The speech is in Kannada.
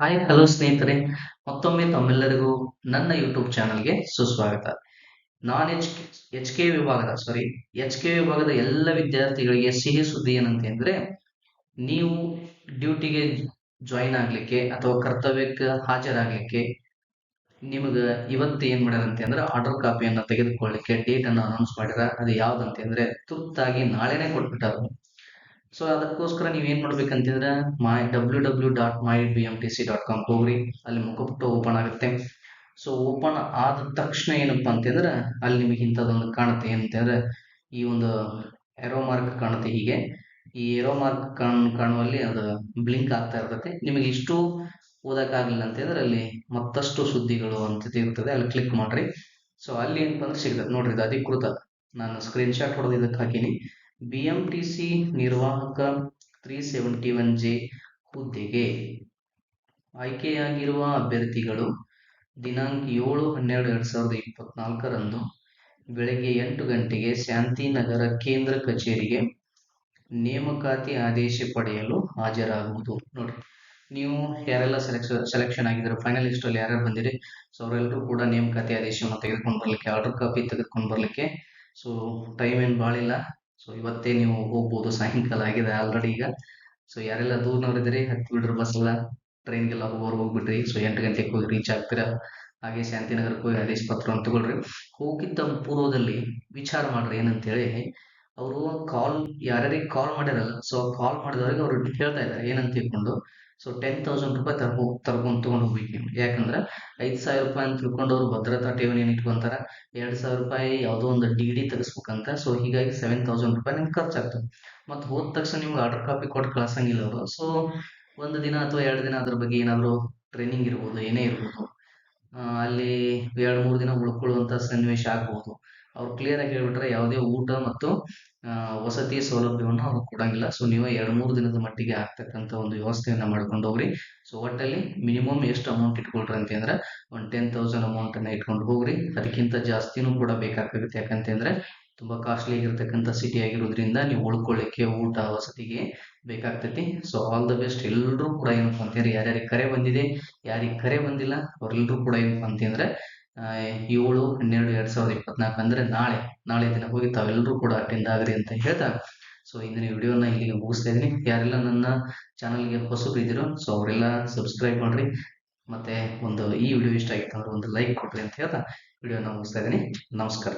ಹಾಯ್ ಹಲೋ ಸ್ನೇಹಿತರೆ. ಮತ್ತೊಮ್ಮೆ ತಮ್ಮೆಲ್ಲರಿಗೂ ನನ್ನ ಯೂಟ್ಯೂಬ್ ಚಾನಲ್ಗೆ ಸುಸ್ವಾಗತ. ನಾನ್ ಎಚ್ ಎಚ್ ಕೆ ವಿಭಾಗದ ಸಾರಿ ಎಚ್ ಕೆ ವಿಭಾಗದ ಎಲ್ಲ ವಿದ್ಯಾರ್ಥಿಗಳಿಗೆ ಸಿಹಿ ಸುದ್ದಿ ಏನಂತಂದ್ರೆ ನೀವು ಡ್ಯೂಟಿಗೆ ಜಾಯಿನ್ ಆಗ್ಲಿಕ್ಕೆ ಅಥವಾ ಕರ್ತವ್ಯಕ್ಕೆ ಹಾಜರಾಗ್ಲಿಕ್ಕೆ ನಿಮಗೆ ಇವತ್ತು ಏನ್ ಮಾಡ್ಯಾರಂತೆ ಅಂದ್ರೆ ಆರ್ಡರ್ ಕಾಪಿಯನ್ನು ತೆಗೆದುಕೊಳ್ಳಿಕ್ಕೆ ಡೇಟ್ ಅನ್ನು ಅನೌನ್ಸ್ ಮಾಡ್ಯಾರ ಅದು ಯಾವ್ದಂತೆ ಅಂದ್ರೆ ತುರ್ತಾಗಿ ನಾಳೆನೆ ಕೊಟ್ಬಿಟ್ಟಾರ ಸೊ ಅದಕ್ಕೋಸ್ಕರ ನೀವು ಏನ್ ಮಾಡ್ಬೇಕಂತಂದ್ರೆ my W W dot my B M T C dot com ಹೋಗ್ರಿ. ಅಲ್ಲಿ ಮುಖಪುಟ ಓಪನ್ ಆಗುತ್ತೆ. ಸೊ ಓಪನ್ ಆದ ತಕ್ಷಣ ಏನಪ್ಪಾ ಅಂತಂದ್ರೆ, ಅಲ್ಲಿ ನಿಮಗೆ ಇಂಥದ್ದೊಂದು ಕಾಣುತ್ತೆ ಏನಂತಂದ್ರೆ ಈ ಒಂದು ಎರೋ ಮಾರ್ಕ್ ಕಾಣುತ್ತೆ ಹೀಗೆ. ಈ ಎರೋ ಮಾರ್ಕ್ ಕಾಣ್, ಕಾಣುವಲ್ಲಿ ಅದು ಬ್ಲಿಂಕ್ ಆಗ್ತಾ ಇರ್ತದೆ ನಿಮಗೆ ಇಷ್ಟು ಓದಕ್ಕಾಗಲಿಲ್ಲ ಅಂತಂದ್ರೆ, ಅಲ್ಲಿ ಮತ್ತಷ್ಟು ಸುದ್ದಿಗಳು ಅಂತ ಇರ್ತದೆ ಅಲ್ಲಿ ಕ್ಲಿಕ್ ಮಾಡ್ರಿ. ಸೊ ಅಲ್ಲಿ ಏನಪ್ಪ ಅಂದ್ರೆ ಸಿಗ್ತದೆ. ನೋಡ್ರಿ, ಇದು ಅಧಿಕೃತ. ನಾನು ಸ್ಕ್ರೀನ್ ಶಾಟ್ ಹೊಡೆದು ಇದಕ್ಕೆ ಹಾಕೀನಿ. ಬಿ ಎಂ ನಿರ್ವಾಹಕ ತ್ರೀ ಸೆವೆಂಟಿ ಒನ್ ಜೆ ಹುದ್ದೆಗೆ ಆಯ್ಕೆಯಾಗಿರುವ ಅಭ್ಯರ್ಥಿಗಳು ದಿನಾಂಕ ಏಳು ಹನ್ನೆರಡು ಎರಡು ಸಾವಿರದ ಇಪ್ಪತ್ನಾಲ್ಕರಂದು ಬೆಳಗ್ಗೆ ಎಂಟು ಗಂಟೆಗೆ ಶಾಂತಿನಗರ ಕೇಂದ್ರ ಕಚೇರಿಗೆ ನೇಮಕಾತಿ ಆದೇಶ ಪಡೆಯಲು ಹಾಜರಾಗುವುದು. ನೋಡಿ ನೀವು ಯಾರೆಲ್ಲ ಸೆಲೆಕ್ಷನ್ ಸೆಲೆಕ್ಷನ್ ಆಗಿದ್ರೆ ಫೈನಲಿಸ್ಟಲ್ಲಿ ಯಾರ್ಯಾರು ಬಂದಿರಿ ಸೊ ಅವರೆಲ್ಲರೂ ಕೂಡ ನೇಮಕಾತಿ ಆದೇಶವನ್ನು ತೆಗೆದುಕೊಂಡು ಬರ್ಲಿಕ್ಕೆ ಆರ್ಡರ್ ಕಾಪಿ ತೆಗೆದುಕೊಂಡು ಬರಲಿಕ್ಕೆ ಸೊ ಟೈಮ್ ಏನು ಭಾಳಿಲ್ಲ ಸೊ ಇವತ್ತೇ ನೀವು ಹೋಗ್ಬೋದು. ಸಾಯಂಕಾಲ ಆಗಿದೆ ಆಲ್ರೆಡಿ ಈಗ. ಸೊ ಯಾರೆಲ್ಲ ದೂರನವರಿದ್ದೀರಿ ಹತ್ತಿ ಬಿಡ್ರಿ ಬಸ್ ಎಲ್ಲ ಟ್ರೈನ್ಗೆಲ್ಲ ಹೋಗೋರು ಹೋಗ್ಬಿಡ್ರಿ. ಸೊ ಎಂಟು ಗಂಟೆಗೆ ಹೋಗಿ ರೀಚ್ ಆಗ್ತೀರಾ? ಹಾಗೆ ಶಾಂತಿನಗರಕ್ಕೆ ಹೋಗಿ ಆದೇಶ ಪತ್ರವನ್ನು ತಗೊಳ್ರಿ. ಹೋಗಿದ್ದ ಪೂರ್ವದಲ್ಲಿ ವಿಚಾರ ಮಾಡ್ರಿ ಏನಂತೇಳಿ. ಅವರು ಕಾಲ್ ಯಾರ್ಯಾರಿಗೆ ಕಾಲ್ ಮಾಡಿರಲ್ಲ ಸೊ ಕಾಲ್ ಮಾಡಿದವ್ರಿಗೆ ಅವರು ಹೇಳ್ತಾ ಇದ್ದಾರೆ, ಏನಂತ ತಿಳ್ಕೊಂಡು. ಸೊ ಟೆನ್ ತೌಸಂಡ್ ರೂಪಾಯಿ ತರ್ಕೊ ತರ್ಕೊಂಡು ತೊಗೊಂಡು ಹೋಗ್ಬೇಕು ಯಾಕಂದ್ರೆ ಐದು ಸಾವಿರ ರೂಪಾಯಿ ಅಂತ ತಿಳ್ಕೊಂಡು ಅವ್ರು ಭದ್ರತಾ ಠೇವಣಿಯನ್ನು ಇಟ್ಕೊಂತಾರ. ಎರಡು ಸಾವಿರ ರೂಪಾಯಿ ಯಾವುದೋ ಒಂದು ಡಿ ಡಿ ತೆಗಿಸ್ಬೇಕಂತ ಸೊ ಹೀಗಾಗಿ ಸೆವೆನ್ ತೌಸಂಡ್ ರೂಪಾಯಿ ನಿಮ್ಗೆ ಖರ್ಚಾಗ್ತದೆ. ಮತ್ತು ಹೋದ ತಕ್ಷಣ ನಿಮ್ಗೆ ಆರ್ಡರ್ ಕಾಪಿ ಕೊಟ್ಟು ಕಳ್ಸಂಗಿಲ್ಲ ಅವರು. ಸೊ ಒಂದು ದಿನ ಅಥವಾ ಎರಡು ದಿನ ಅದ್ರ ಬಗ್ಗೆ ಏನಾದರೂ ಟ್ರೈನಿಂಗ್ ಇರ್ಬೋದು, ಏನೇ ಇರ್ಬೋದು ಅಲ್ಲಿ ಎರಡು ಮೂರು ದಿನ ಉಳ್ಕೊಳ್ಳುವಂಥ ಸನ್ನಿವೇಶ ಆಗ್ಬೋದು. ಅವ್ರು ಕ್ಲಿಯರ್ ಆಗಿ ಹೇಳ್ಬಿಟ್ರೆ ಯಾವುದೇ ಊಟ ಮತ್ತು ವಸತಿ ಸೌಲಭ್ಯವನ್ನು ಅವ್ರು ಕೊಡಂಗಿಲ್ಲ. ಸೊ ನೀವು ಎರಡು ಮೂರು ದಿನದ ಮಟ್ಟಿಗೆ ಆಗ್ತಕ್ಕಂಥ ಒಂದು ವ್ಯವಸ್ಥೆಯನ್ನು ಮಾಡ್ಕೊಂಡು ಹೋಗ್ರಿ. ಸೊ ಒಟ್ಟಲ್ಲಿ ಮಿನಿಮಮ್ ಎಷ್ಟು ಅಮೌಂಟ್ ಇಟ್ಕೊಳ್ರಿ ಅಂತಂದ್ರೆ, ಒಂದು ಟೆನ್ ತೌಸಂಡ್ ಅಮೌಂಟನ್ನು ಇಟ್ಕೊಂಡು ಹೋಗ್ರಿ. ಅದಕ್ಕಿಂತ ಜಾಸ್ತಿನೂ ಕೂಡ ಬೇಕಾಗುತ್ತೆ ಯಾಕಂತಂದ್ರೆ, ತುಂಬ ಕಾಸ್ಟ್ಲಿ ಆಗಿರ್ತಕ್ಕಂಥ ಸಿಟಿ ಆಗಿರೋದ್ರಿಂದ ನೀವು ಉಳ್ಕೊಳ್ಳಿಕ್ಕೆ ಊಟ, ವಸತಿಗೆ ಬೇಕಾಗ್ತೈತಿ. ಸೊ ಆಲ್ ದ ಬೆಸ್ಟ್ ಎಲ್ಲರೂ ಕೂಡ ಏನಪ್ಪ ಅಂತಂದ್ರೆ, ಯಾರ್ಯಾರಿಗೆ ಕರೆ ಬಂದಿದೆ, ಯಾರಿಗೆ ಕರೆ ಬಂದಿಲ್ಲ ಅವರೆಲ್ಲರೂ ಕೂಡ ಏನಪ್ಪ ಅಂತಂದ್ರೆ ಏಳು, ಹನ್ನೆರಡು, ಎರಡ್ ಸಾವಿರದ ಇಪ್ಪತ್ನಾಲ್ಕು ಅಂದ್ರೆ ನಾಳೆ. ನಾಳೆ ದಿನ ಹೋಗಿ ತಾವೆಲ್ಲರೂ ಕೂಡ ಅಟೆಂಡ್ ಆಗ್ರಿ ಅಂತ ಹೇಳ್ತಾ ಸೊ ಇಂದಿನ ವಿಡಿಯೋನ ಇಲ್ಲಿಗೆ ಮುಗಿಸ್ತಾ ಇದ್ದೀನಿ. ಯಾರೆಲ್ಲ ನನ್ನ ಚಾನಲ್ಗೆ ಹೊಸಬ್ರು ಇದ್ದೀರೋ ಸೊ ಅವರೆಲ್ಲ ಸಬ್ಸ್ಕ್ರೈಬ್ ಮಾಡ್ರಿ. ಮತ್ತೆ ಒಂದು ಈ ವಿಡಿಯೋ ಇಷ್ಟ ಆಗಿತ್ತು ಅಂದ್ರೆ ಒಂದು ಲೈಕ್ ಕೊಡ್ರಿ ಅಂತ ಹೇಳ್ತಾ ವಿಡಿಯೋನ ಮುಗಿಸ್ತಾ ಇದ್ದೀನಿ. ನಮಸ್ಕಾರ.